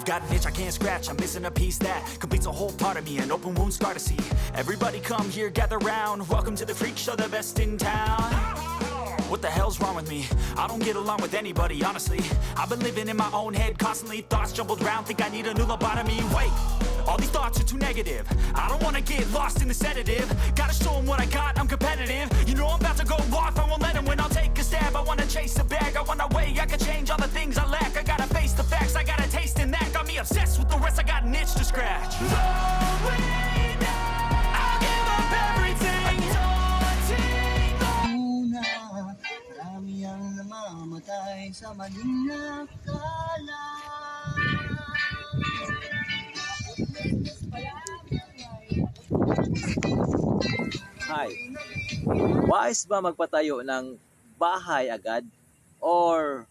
I've got an itch I can't scratch, I'm missing a piece that completes a whole part of me, an open wound scar to see. Everybody come here, gather round. Welcome to the freak show, the best in town. What the hell's wrong with me? I don't get along with anybody, honestly. I've been living in my own head constantly, thoughts jumbled round, think I need a new lobotomy. Wait, all these thoughts are too negative. I don't wanna get lost in the sedative. Gotta show 'em what I got, namamatay sa maling nakala. Hi. Wise ba magpatayo ng bahay agad? Or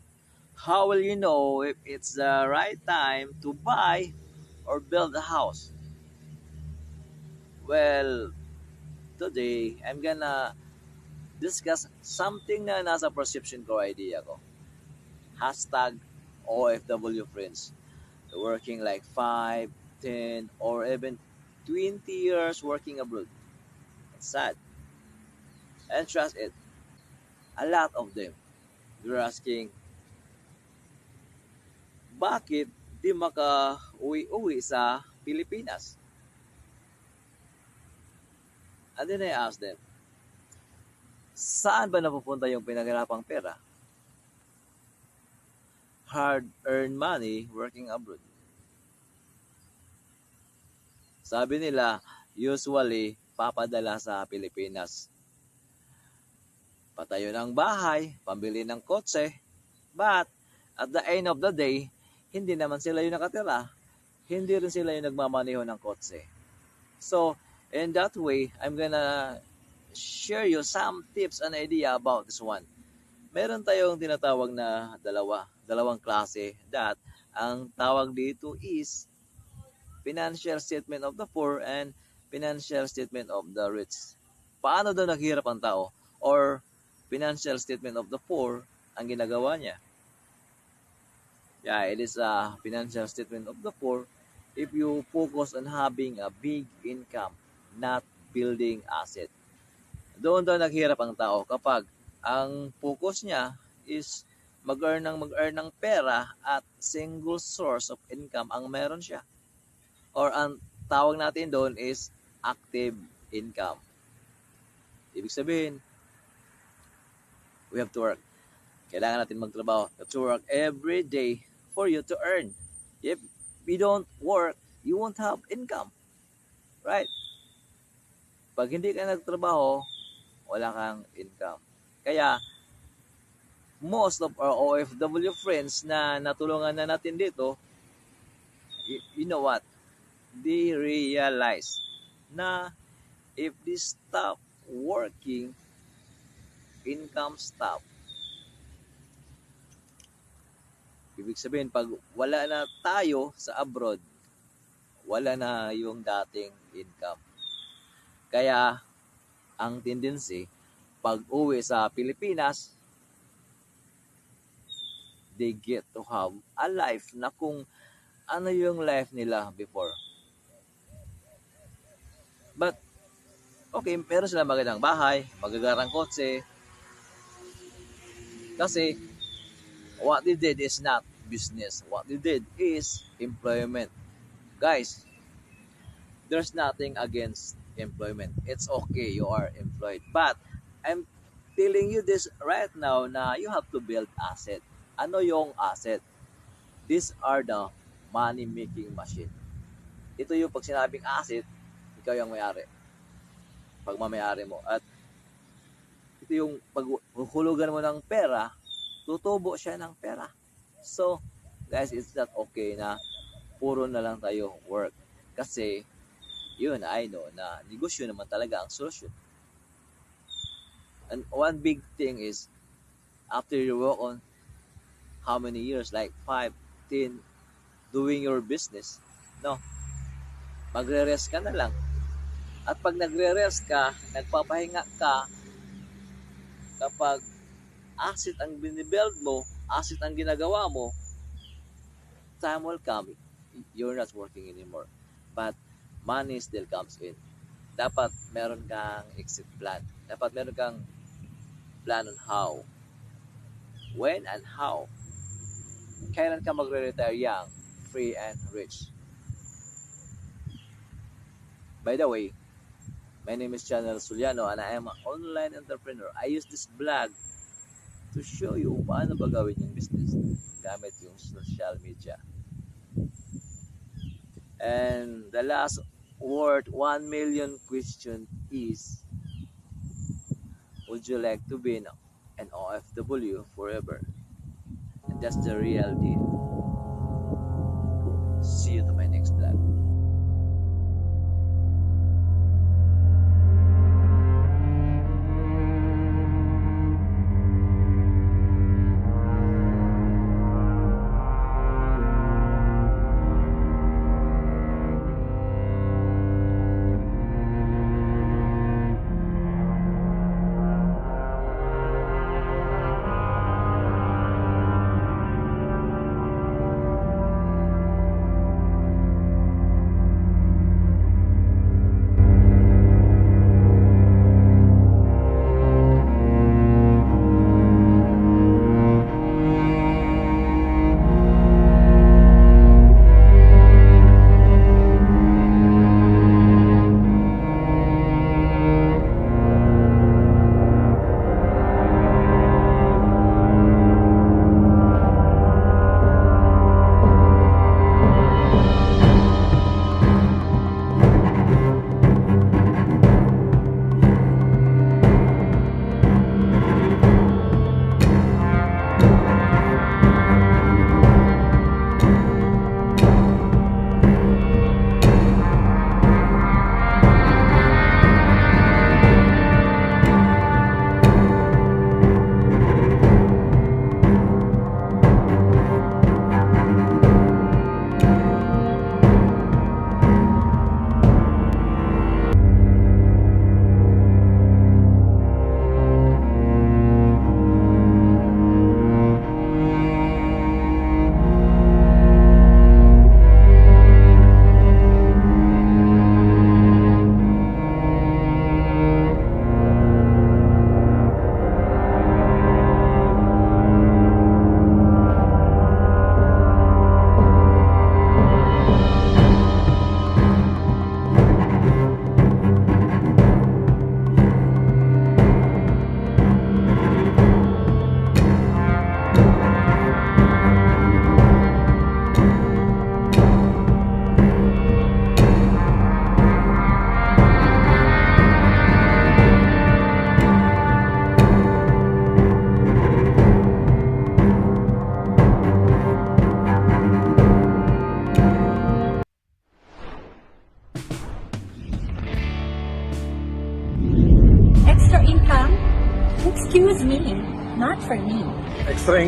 how will you know if it's the right time to buy or build a house? Well, today I'm gonna discuss something na nasa perception ko idea ko. Hashtag OFW friends. Working like 5, 10, or even 20 years working abroad. It's sad. And trust it, a lot of them, they're asking, bakit di maka uwi-uwi sa Pilipinas? And then I ask them, saan ba napupunta yung pinaghirapang pera? Hard-earned money working abroad. Sabi nila, usually, papadala sa Pilipinas. Patayo ng bahay, pambili ng kotse, but at the end of the day, hindi naman sila yung nakatira. Hindi rin sila yung nagmamaneho ng kotse. So, in that way, I'm gonna share you some tips and idea about this one. Meron tayong tinatawag na dalawa, dalawang klase that ang tawag dito is financial statement of the poor and financial statement of the rich. Paano daw naghirap ang tao? Or financial statement of the poor ang ginagawa niya? Yeah, it is a financial statement of the poor if you focus on having a big income, not building asset. Doon daw naghirap ang tao kapag ang focus niya is mag-earn ng mag-earn ng pera at single source of income ang meron siya. Or ang tawag natin doon is active income. Ibig sabihin, we have to work. Kailangan natin magtrabaho. You have to work every day for you to earn. If you don't work, you won't have income. Right? Pag hindi ka nagtrabaho, wala kang income. Kaya, most of our OFW friends na natulungan na natin dito, you know what? They realize na if they stop working, income stop. Ibig sabihin, pag wala na tayo sa abroad, wala na yung dating income. Kaya, ang tendency, pag uwi sa Pilipinas, they get to have a life na kung ano yung life nila before. But, okay, meron sila magandang bahay, magagarang kotse. Kasi, what they did is not business. What they did is employment. Guys, there's nothing against employment. It's okay, you are employed. But, I'm telling you this right now na you have to build asset. Ano yung asset? These are the money-making machine. Ito yung pag sinabing asset, ikaw yung may-ari. Pag mamayari mo. At ito yung pag hulugan mo ng pera, tutubo siya ng pera. So, guys, it's not okay na puro na lang tayo work. Kasi, yun, I know na negosyo naman talaga ang solusyon. And one big thing is, after you work on how many years, like 5, 10, doing your business, no? Magre-rest ka na lang. At pag nagre-rest ka, nagpapahinga ka, kapag asset ang binibuild mo, asset ang ginagawa mo, time will come, you're not working anymore. But money still comes in. Dapat meron kang exit plan. Dapat meron kang plan on how, when and how. Kailan ka magre-retire young, free and rich. By the way, my name is Channel Suliano and I am an online entrepreneur. I use this blog to show you paano ba gawin yung business gamit yung social media. And the last word, 1 million question is, would you like to be an, OFW forever? And that's the real deal. See you to my next vlog.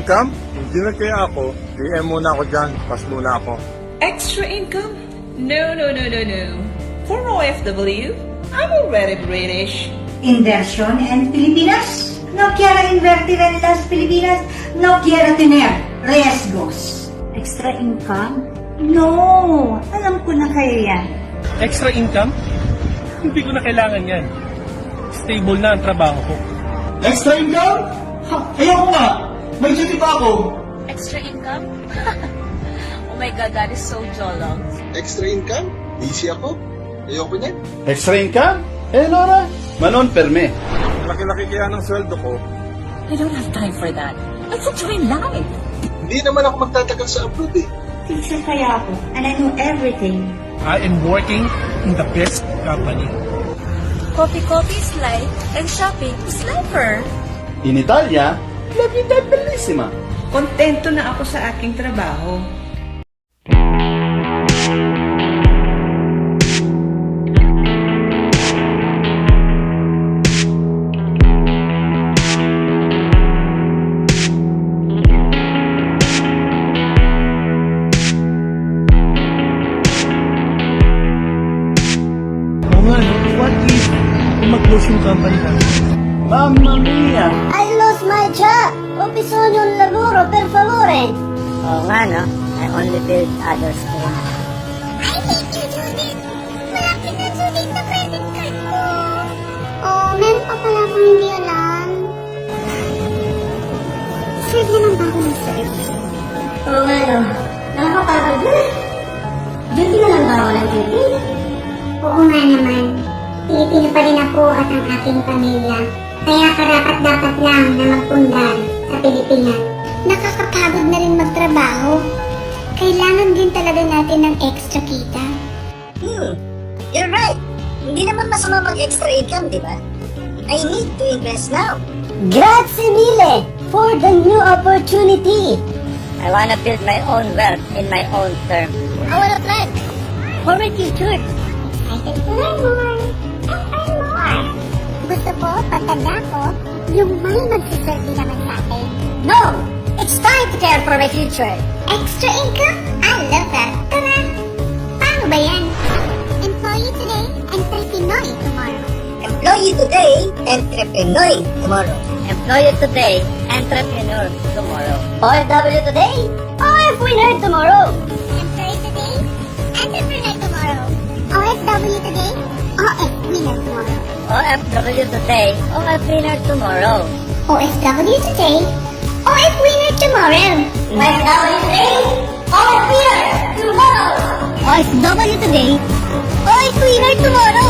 Income? Hindi na kaya ako. DM muna ako dyan. Pas muna ako. Extra income? No, no, no, no, no. For OFW, I'm already British. Inversión en Filipinas. No quiero invertir en las Filipinas. No quiero tener riesgos. Extra income? No, alam ko na kayo yan. extra income, hindi ko na kailangan yan. Stable na ang trabaho ko. Extra income? Ha, ayoko nga. May duty pa ako. Extra income? oh my god, that is so jolong. extra income? Busy ako. Ayoko niyan. Extra income? Eh, Nora, manon perme. Laki-laki kaya ng sweldo ko. I don't have time for that. Let's enjoy life. Hindi naman ako magtatagal sa abroad eh. Teacher kaya ako, and I know everything. I am working in the best company. Coffee coffee is life, and shopping is lifer. In Italia, la vita è bellissima. Kontento na ako sa aking trabaho. Oo nga, no? What if mag-close yung company natin? Mamma mia! I lost my job. Ho bisogno di un lavoro, per favore. Oo nga, no? I only build others' dreams. I hate you, Judith! Malapit na, Judith, na credit card ko! Oh, meron pa pala akong hindi alam. Serve naman ba ako ng serve? Oo nga no, nakakapagod na. Duty na lang ba ako ng duty? Oo nga naman. Pilipino pa rin ako at ang aking pamilya. Kaya karapat dapat lang na magpundar sa Pilipinas. Nakakapagod na rin magtrabaho. Kailangan din talaga natin ng extra kita. Hmm, you're right. Hindi naman masama mag-extra income, di ba? I need to invest now. Grazie mille for the new opportunity. I wanna build my own wealth in my own term. I wanna plan for my future. Excited to learn more. Gusto ko, pagtanda ko, yung may magsiserve naman sa akin. No! It's time to care for my future. Extra income? I love that. Tara! Paano ba yan? Employee today, entrepreneur tomorrow. Employee today, entrepreneur tomorrow. Employee today, entrepreneur tomorrow. OFW today, OF winner tomorrow. Employee today, entrepreneur tomorrow. OFW today, OF winner tomorrow. OFW today, OF winner tomorrow. OFW today, OF winner tomorrow. OFW today, OF winner tomorrow. OFW today, OF winner tomorrow.